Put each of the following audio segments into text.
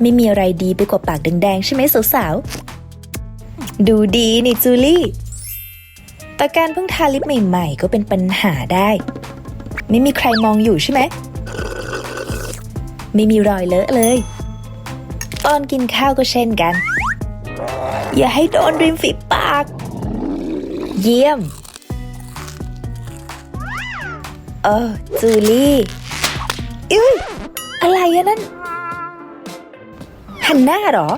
ไม่มีอะไรดีไปกว่าปากแดงๆ ใช่ไหมสาวๆ ดูดีนี่จูลี่ แต่การเพิ่งทาลิปใหม่ๆ ก็เป็นปัญหาได้ ไม่มีใครมองอยู่ใช่ไหม ไม่มีรอยเลอะเลย ตอนกินข้าวก็เช่นกัน อย่าให้โดนริมฝีปาก เยี่ยม เออจูลี่อุ้ยอะไรอะนั่น นหน้าเหรอ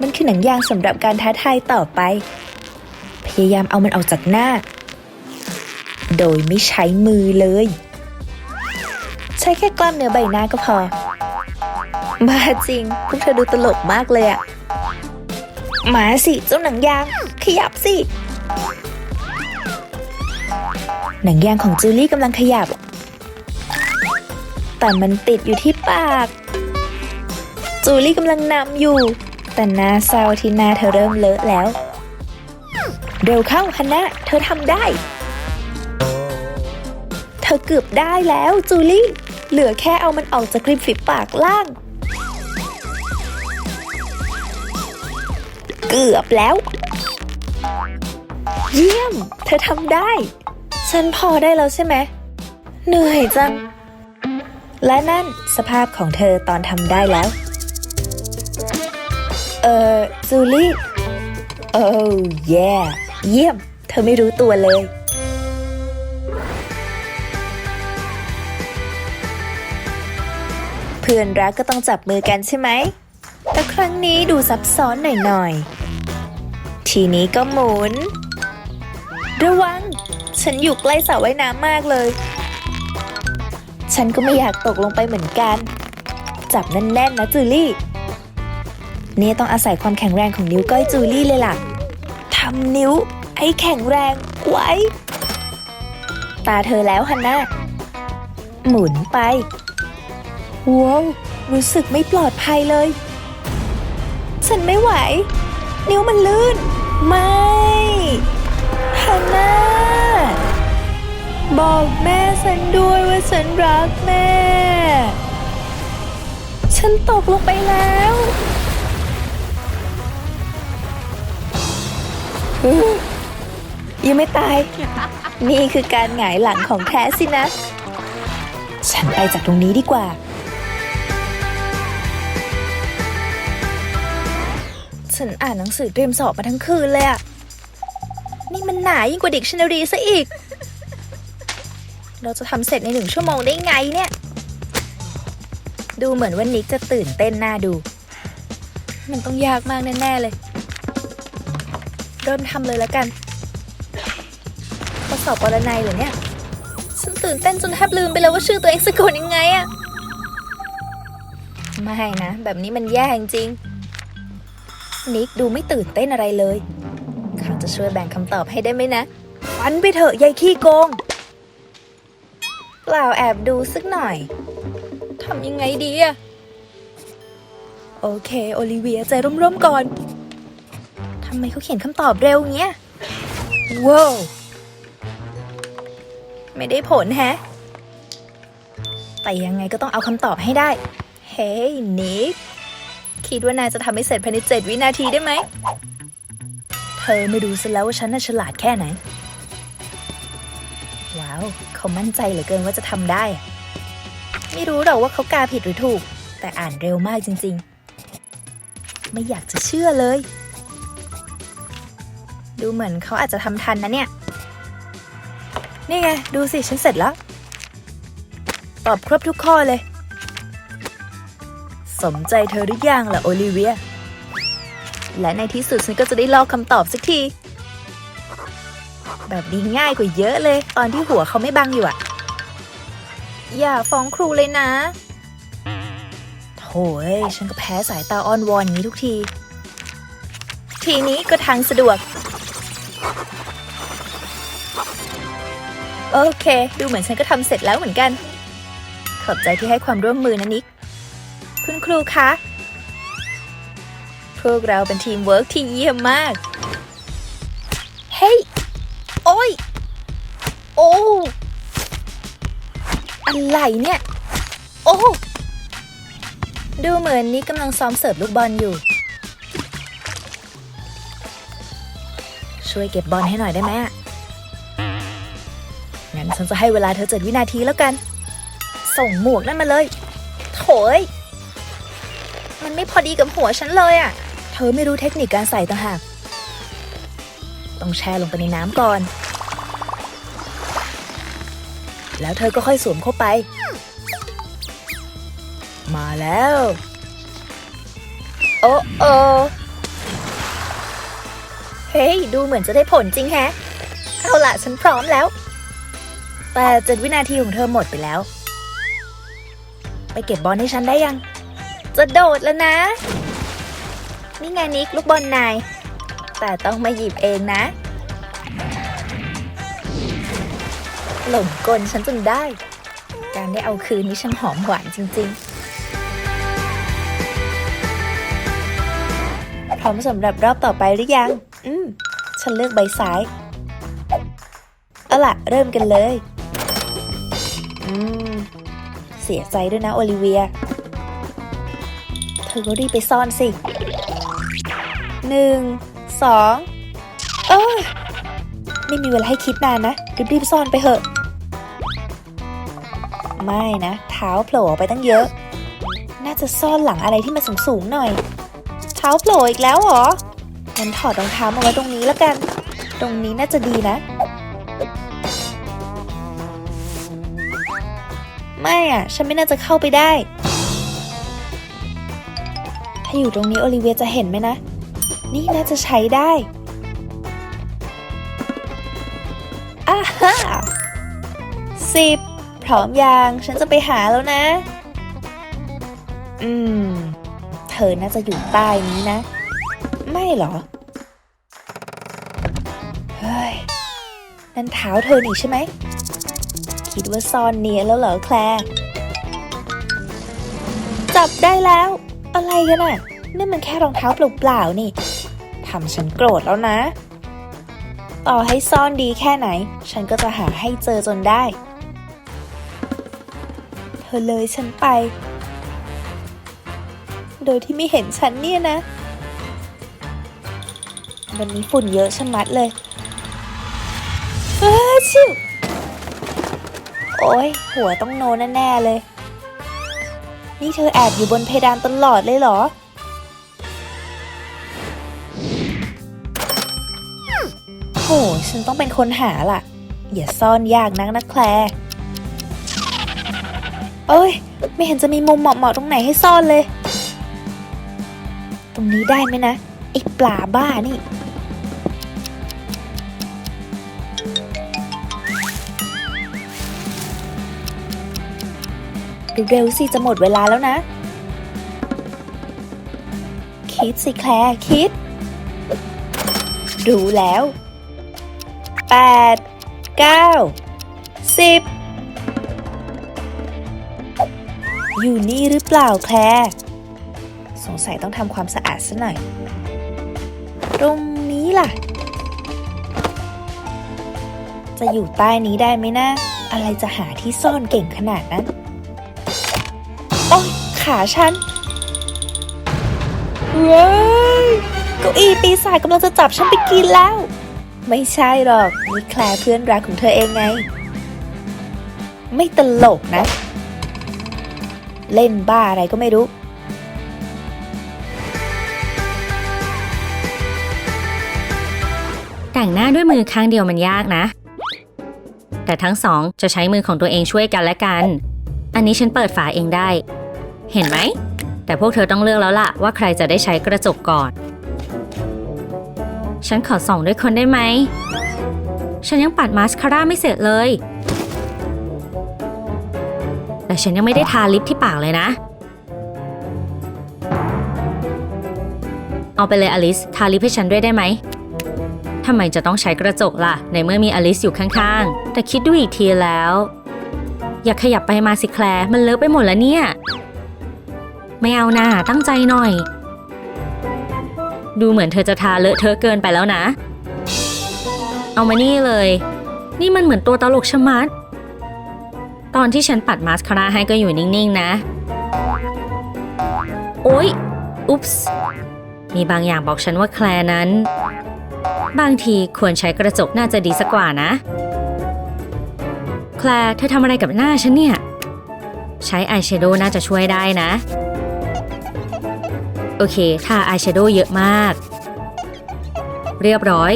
มันคือหนังยางสำหรับการท้าทายต่อไป พยายามเอามันออกจากหน้า โดยไม่ใช้มือเลย ใช้แค่กล้ามเนื้อใบหน้าก็พอบ้าจริง พวกเธอดูตลกมากเลยอะมาสิเจ้าหนังยาง ขยับสิ หนังยางของจูลี่กำลังขยับ แต่มันติดอยู่ที่ปาก จูลี่กำลังนำอยู่ แต่หน้าเศร้าที่หน้าเธอเริ่มเลอะแล้ว เร็วเข้าฮันนะเธอทำได้ เธอเกือบได้แล้วจูลี่ เหลือแค่เอามันออกจากริมฝีปากล่าง เกือบแล้ว เยี่ยม เธอทำได้ ฉันพอได้แล้วใช่ไหมเหนื่อยจังและนั่นสภาพของเธอตอนทำได้แล้ว เออจูลี่โอ้แย่เยี่ยม เธอไม่รู้ตัวเลย เพื่อนรักก็ต้องจับมือกันใช่ไหม แต่ครั้งนี้ดูซับซ้อนหน่อยๆ ทีนี้ก็หมุน ระวัง ฉันอยู่ใกล้สระว่ายน้ำมากเลย ฉันก็ไม่อยากตกลงไปเหมือนกัน จับแน่นๆนะจูลี่ เนี่ยต้องอาศัยความแข็งแรงของนิ้วก้อยจูลี่เลยล่ะทำนิ้วให้แข็งแรงไว้ ตาเธอแล้วฮันน่าหมุนไป ว้าวรู้สึกไม่ปลอดภัยเลย ฉันไม่ไหว นิ้วมันลื่น ไม่ฮันน่าบอกแม่ฉันด้วยว่าฉันรักแม่ ฉันตกลงไปแล้ว ยังไม่ตาย นี่คือการหงายหลังของแท้สินะ ฉันไปจากตรงนี้ดีกว่า ฉันอ่านหนังสือเตรียมสอบมาทั้งคืนเลยอะนี่มันหนายิ่งกว่าดิกชันนารีซะอีก เราจะทำเสร็จในหนึ่งชั่วโมงได้ไงเนี่ย ดูเหมือนว่านิกจะตื่นเต้นน่าดู มันต้องยากมากแน่ ๆ เลย เริ่มทำเลยแล้วกันข้อสอบปรนัยเหรอเนี่ย ฉันตื่นเต้นจนแทบลืมไปแล้วว่าชื่อตัวเองสะกดยังไงอะไม่นะ แบบนี้มันแย่จริงๆนิกดูไม่ตื่นเต้นอะไรเลย เขาจะช่วยแบ่งคำตอบให้ได้ไหมนะฟันไปเถอะยายขี้โกง เปล่าแอบดูสักหน่อยทำยังไงดีอะโอเค โอลิเวียใจร่มๆก่อนำไมเขาเขียนคำตอบเร็วเงี้ยว้าวไม่ได้ผลแฮะ แต่ยังไงก็ต้องเอาคำตอบให้ได้ เฮ้ยนิกคิดว่านายจะทำให้เสร็จภายในเจ็ดวินาทีได้ไหม เธอไม่ดูซะแล้วว่าฉันน่ะฉลาดแค่ไหน ว้าว เขามั่นใจเหลือเกินว่าจะทำได้ ไม่รู้หรอกว่าเขากาผิดหรือถูก แต่อ่านเร็วมากจริง ๆ ไม่อยากจะเชื่อเลย ดูเหมือนเขาอาจจะทำทันนะเนี่ย นี่ไง ดูสิ ฉันเสร็จแล้ว ตอบครบทุกข้อเลย สมใจเธอหรือยังล่ะ โอลิเวีย และในที่สุดฉันก็จะได้ลอกคำตอบสักที แบบนี้ง่ายกว่าเยอะเลย ตอนที่หัวเขาไม่บังอยู่อะอย่าฟ้องครูเลยนะโถ่เอ้ยฉันก็แพ้สายตาอ้อนวอนอย่างนี้ทุกที ทีนี้ก็ทางสะดวก โอเค ดูเหมือนฉันก็ทำเสร็จแล้วเหมือนกัน ขอบใจที่ให้ความร่วมมือนะนิก คุณครูคะ พวกเราเป็นทีมเวิร์กที่เยี่ยมมาก เฮ้ย โอ้ย โอ้อะไรเนี่ย โอ้ดูเหมือนนี้กำลังซ้อมเสิร์ฟลูกบอลอยู่ ช่วยเก็บบอลให้หน่อยได้ไหมอะ ฉันจะให้เวลาเธอเจ็ดวินาทีแล้วกัน ส่งหมวกนั่นมาเลย โถย มันไม่พอดีกับหัวฉันเลยอะ่ะ เธอไม่รู้เทคนิคการใส่ต่างหาก ต้องแช่ลงไปในน้ำก่อน แล้วเธอก็ค่อยสวมเข้าไป มาแล้ว โอ้โอเฮ้ย ดูเหมือนจะได้ผลจริงแฮะ เอาล่ะ ฉันพร้อมแล้ว แต่เจ็ดวินาทีของเธอหมดไปแล้ว ไปเก็บบอลให้ฉันได้ยัง จะโดดแล้วนะ นี่ไงนิกลูกบอลนาย แต่ต้องมาหยิบเองนะ หลงกลฉันจนได้ การได้เอาคืนนี้ฉันหอมหวานจริง ๆ พร้อมสำหรับรอบต่อไปหรือยัง อืม ฉันเลือกใบซ้าย เอาล่ะ เริ่มกันเลย ม เสียใจด้วยนะโอลิเวีย เธอก็รีบไปซ่อนสิ หนึ่ง สอง เออ ไม่มีเวลาให้คิดนานนะ รีบๆซ่อนไปเถอะ ไม่นะ เท้าโผล่ออกไปตั้งเยอะ น่าจะซ่อนหลังอะไรที่มันสูงๆหน่อย เท้าโผล่อีกแล้วเหรองั้นถอดรองเท้ามาไว้ตรงนี้แล้วกัน ตรงนี้น่าจะดีนะ ไม่อะฉันไม่น่าจะเข้าไปได้ ถ้าอยู่ตรงนี้โอลิเวียจะเห็นไหมนะ นี่น่าจะใช้ได้อาฮ่าสิบพร้อมยาง ฉันจะไปหาแล้วนะ อืม เธอน่าจะอยู่ใต้นี้นะ ไม่เหรอ เฮ้ย นั่นเท้าเธอหนีใช่ไหม คิดว่าซ่อนเนียนแล้วเหรอแคลร์จับได้แล้ว อะไรกันอะนี่มันแค่รองเท้าเปล่าๆนี่ทำฉันโกรธแล้วนะ ต่อให้ซ่อนดีแค่ไหน ฉันก็จะหาให้เจอจนได้ เธอเลยฉันไป โดยที่ไม่เห็นฉันเนี่ยนะวันนี้ฝุ่นเยอะชะมัดเลย เอ้อชิว โอ้ยหัวต้องโนแน่ๆเลย นี่เธอแอบอยู่บนเพดานตลอดเลยเหรอ โห ฉันต้องเป็นคนหาล่ะ อย่าซ่อนยากนักนะแคลร์เอ้ย ไม่เห็นจะมีมุมเหมาะๆตรงไหนให้ซ่อนเลย ตรงนี้ได้ไหมนะไอ้ปลาบ้านี่ เร็วสิจะหมดเวลาแล้วนะ คิดสิแคลร์คิด รู้แล้วแปดเก้าสิบอยู่นี่หรือเปล่าแคลร์สงสัยต้องทำความสะอาดซะหน่อย ตรงนี้ล่ะ จะอยู่ใต้นี้ได้ไหมนะ อะไรจะหาที่ซ่อนเก่งขนาดนั้น อ๊ยขาฉันเว้ยเก้าอี้ปีศาจกำลังจะจับฉันไปกินแล้ว ไม่ใช่หรอกนี่แคลร์เพื่อนรักของเธอเองไง ไม่ตลกนะ เล่นบ้าอะไรก็ไม่รู้แต่งหน้าด้วยมือข้างเดียวมันยากนะ แต่ทั้งสองจะใช้มือของตัวเองช่วยกันและกัน อันนี้ฉันเปิดฝาเองได้ เห็นไหม แต่พวกเธอต้องเลือกแล้วล่ะว่าใครจะได้ใช้กระจกก่อน ฉันขอส่องด้วยคนได้ไหม ฉันยังปัดมาสคาร่าไม่เสร็จเลย แต่ฉันยังไม่ได้ทาลิปที่ปากเลยนะ เอาไปเลยอลิส ทาลิปให้ฉันด้วยได้ไหมทำไมจะต้องใช้กระจกล่ะ ในเมื่อมีอลิสอยู่ข้างๆ แต่คิดดูอีกทีแล้ว อย่าขยับไปมาสิแคลร์มันเลอะไปหมดแล้วเนี่ย ไม่เอาหน่าตั้งใจหน่อย ดูเหมือนเธอจะทาเลอะเทอะเกินไปแล้วนะ เอามานี่เลย นี่มันเหมือนตัวตลกชะมัด ตอนที่ฉันปัดมาสคาร่าให้ก็อยู่นิ่งๆนะ โอ๊ย อุ๊ปส์มีบางอย่างบอกฉันว่าแคลนั้น บางทีควรใช้กระจกน่าจะดีสักกว่านะ แคลเธอทำอะไรกับหน้าฉันเนี่ย ใช้อายแชโดว์น่าจะช่วยได้นะ โอเคทาอายแชโดว์เยอะมาก เรียบร้อย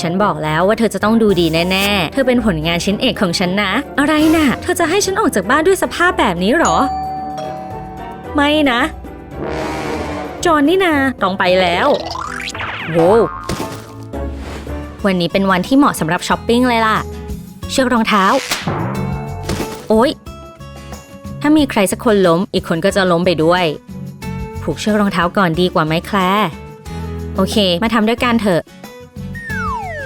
ฉันบอกแล้วว่าเธอจะต้องดูดีแน่ ๆ เธอเป็นผลงานชิ้นเอกของฉันนะ อะไรนะ่ะ เธอจะให้ฉันออกจากบ้านด้วยสภาพแบบนี้หรอ ไม่นะ จอนนี่นาต้องไปแล้วโว้ววันนี้เป็นวันที่เหมาะสำหรับช้อปปิ้งเลยล่ะ เชือกรองเท้า โอ๊ย ถ้ามีใครสักคนล้ม อีกคนก็จะล้มไปด้วย ผูกเชือกรองเท้าก่อนดีกว่าไหมแคลโอเค มาทำด้วยกันเถอะ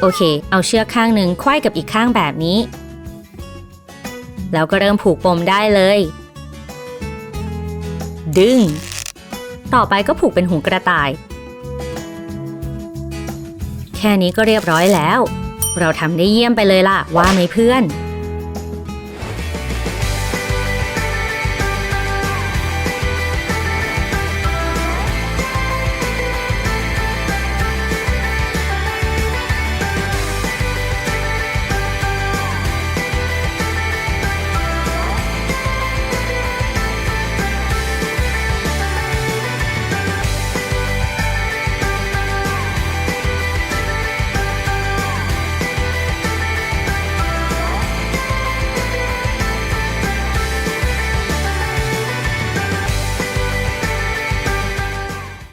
โอเค เอาเชือกข้างหนึ่งไขว้กับอีกข้างแบบนี้ แล้วก็เริ่มผูกปมได้เลย ดึง ต่อไปก็ผูกเป็นหูกระต่าย แค่นี้ก็เรียบร้อยแล้ว เราทำได้เยี่ยมไปเลยล่ะ ว่าไหมเพื่อน